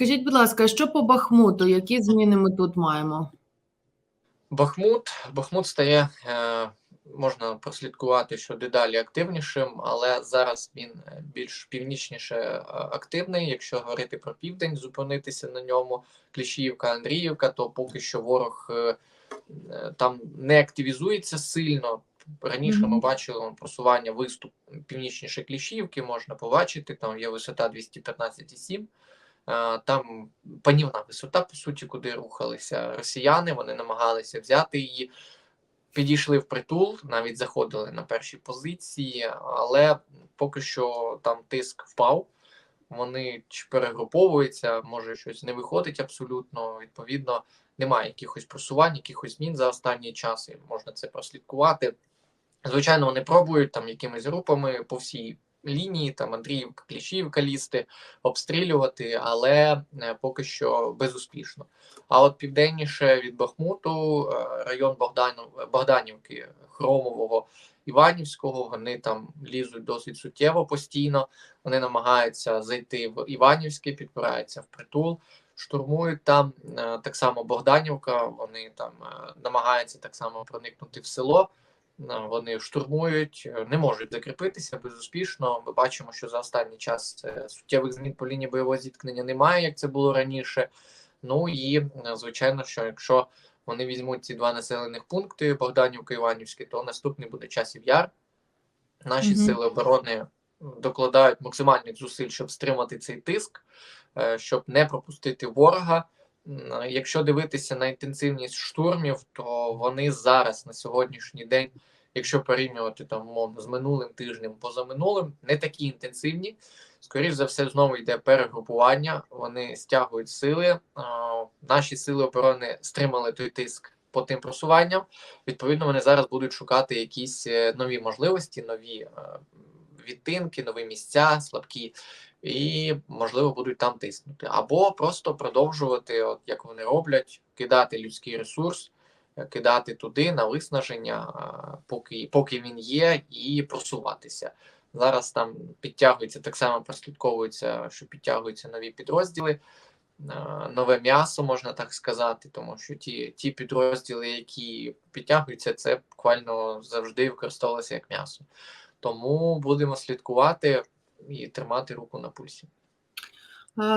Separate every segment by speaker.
Speaker 1: Скажіть, будь ласка, що по Бахмуту? Які зміни ми тут маємо?
Speaker 2: Бахмут. Бахмут стає, е, можна прослідкувати, що дедалі активнішим, але зараз він е, більш північніше е, активний. Якщо говорити про південь, зупинитися на ньому, Кліщіївка, Андріївка, то поки що ворог там не активізується сильно. Раніше ми бачили просування виступ північніше Кліщіївки, можна побачити, там є висота 215,7. Е, Там панівна висота, по суті, куди рухалися росіяни. Вони намагалися взяти її, підійшли в притул, навіть заходили на перші позиції, але поки що там тиск впав. Вони чи перегруповуються, може щось не виходить абсолютно. Відповідно, немає якихось просувань, якихось змін за останній час, і можна це прослідкувати. Звичайно, вони пробують там якимись групами по всій лінії, там Андріївка, Кліщіївка лізти, обстрілювати, але е, поки що безуспішно. А от південніше від Бахмуту, е, район Богданівки, Хромового, Іванівського, вони там лізуть досить суттєво постійно. Вони намагаються зайти в Іванівське, підбираються в притул. Штурмують там е, так само Богданівка. Вони там намагаються так само проникнути в село. Е, Вони штурмують, е, не можуть закріпитися безуспішно. Ми бачимо, що за останній час е, суттєвих змін по лінії бойового зіткнення немає, як це було раніше. Ну і звичайно, що якщо вони візьмуть ці два населених пункти Богданівка і Іванівське, то наступний буде часів яр. Наші
Speaker 1: Мгм.
Speaker 2: сили оборони докладають максимальних зусиль, щоб стримати цей тиск, щоб не пропустити ворога. Якщо дивитися на інтенсивність штурмів, то вони зараз на сьогоднішній день, якщо порівнювати там умовно з минулим тижнем, позаминулим, не такі інтенсивні. Скоріше за все, знову йде перегрупування. Вони стягують сили. Наші сили оборони стримали той тиск по тим просуванням. Відповідно, вони зараз будуть шукати якісь е, нові можливості, нові е, відтинки, нові місця, слабкі, і можливо будуть там тиснути, або просто продовжувати, от як вони роблять, кидати людський ресурс, е, кидати туди на виснаження, поки, поки він є, і просуватися. Зараз там підтягується так само, прослідковується, що підтягуються нові підрозділи, е, нове м'ясо, можна так сказати, тому що ті, ті підрозділи, які підтягуються, це буквально завжди використовувалося як м'ясо. Тому будемо слідкувати і тримати руку на пульсі.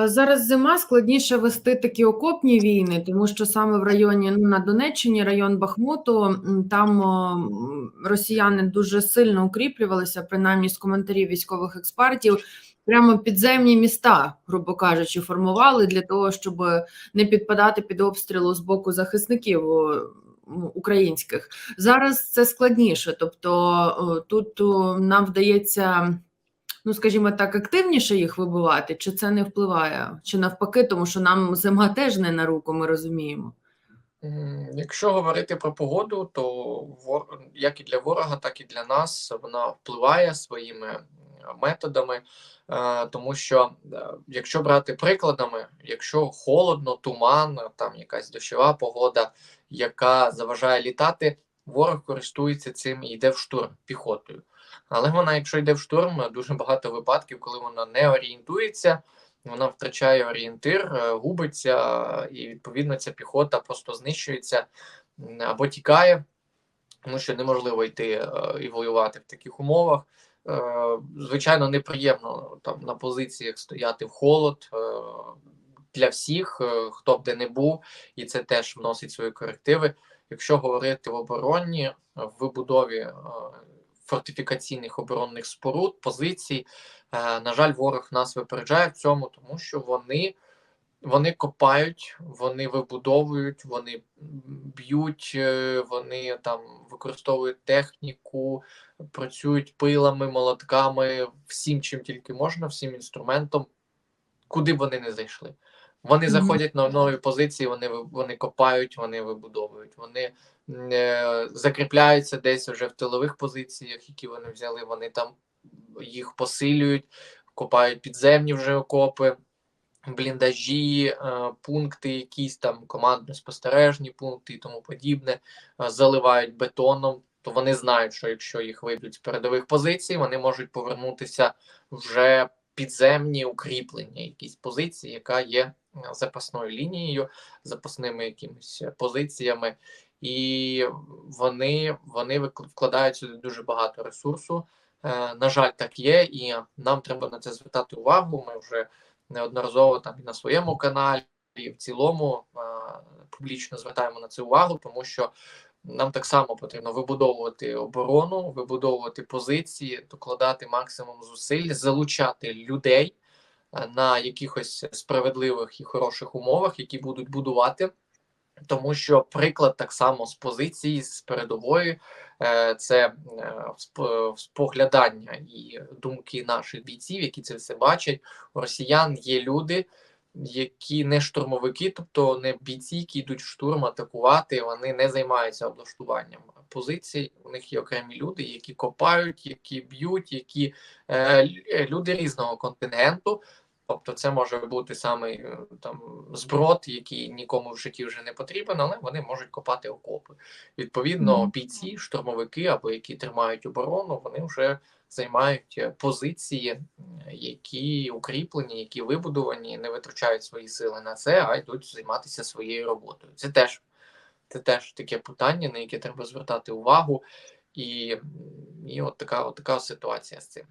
Speaker 1: Зараз зима складніше вести такі окопні війни, тому що саме в районі ну, на Донеччині, район Бахмуту, там о, росіяни дуже сильно укріплювалися, принаймні з коментарів військових експертів. Прямо підземні міста, грубо кажучи, формували для того, щоб не підпадати під обстрілу з боку захисників українських. Зараз це складніше, тобто тут нам вдається ну, скажімо так, активніше їх вибивати, чи це не впливає? Чи навпаки, тому що нам зима теж не на руку, ми розуміємо.
Speaker 2: Якщо говорити про погоду, то як і для ворога, так і для нас вона впливає своїми методами, Е, тому що е, якщо брати прикладами, якщо холодно, туман, там якась дощова погода, яка заважає літати, ворог користується цим і йде в штурм піхотою. Але вона, якщо йде в штурм, дуже багато випадків, коли вона не орієнтується, вона втрачає орієнтир, е, губиться, і відповідно ця піхота просто знищується або тікає, тому що неможливо йти е, і воювати в таких умовах. Е, Звичайно, неприємно там на позиціях стояти в холод для всіх, хто б де не був, і це теж вносить свої корективи. Якщо говорити в обороні, в вибудові е, фортифікаційних оборонних споруд, позицій, е, на жаль, ворог нас випереджає в цьому, тому що вони. Вони копають, вони вибудовують, вони б'ють, е, вони там використовують техніку, працюють пилами, молотками, всім, чим тільки можна, всім інструментом, куди б вони не зайшли. Вони заходять на нові позиції, вони вони копають, вони вибудовують, вони е, закріпляються десь вже в тилових позиціях, які вони взяли. Вони там їх посилюють, копають підземні вже окопи бліндажі, е, пункти, якісь там командно-спостережні пункти і тому подібне, е, заливають бетоном. То вони знають, що якщо їх виб'ють з передових позицій, вони можуть повернутися вже підземні укріплення, якісь позиції, яка є запасною лінією, запасними якимись позиціями, і вони, вони вкладають сюди дуже багато ресурсу. Е, На жаль, так є, і нам треба на це звертати увагу. Ми вже неодноразово там і на своєму каналі, і в цілому е, публічно звертаємо на це увагу, тому що нам так само потрібно вибудовувати оборону, вибудовувати позиції, докладати максимум зусиль, залучати людей на якихось справедливих і хороших умовах, які будуть будувати. Тому що приклад так само з позиції, з передової, е, це е, споглядання і думки наших бійців, які це все бачать. У росіян є люди, які не штурмовики, тобто не бійці, які йдуть в штурм атакувати, вони не займаються облаштуванням позицій. У них є окремі люди, які копають, які б'ють, які е, люди різного контингенту. Тобто, це може бути саме е, там зброд, який нікому в житті вже не потрібен, але вони можуть копати окопи. Відповідно, бійці, штурмовики або які тримають оборону, вони вже займають е, позиції, які укріплені, які вибудовані, не витрачають свої сили на це, а йдуть займатися своєю роботою. Це теж це теж таке питання, на яке треба звертати увагу, і, і от така, от така ситуація з цим.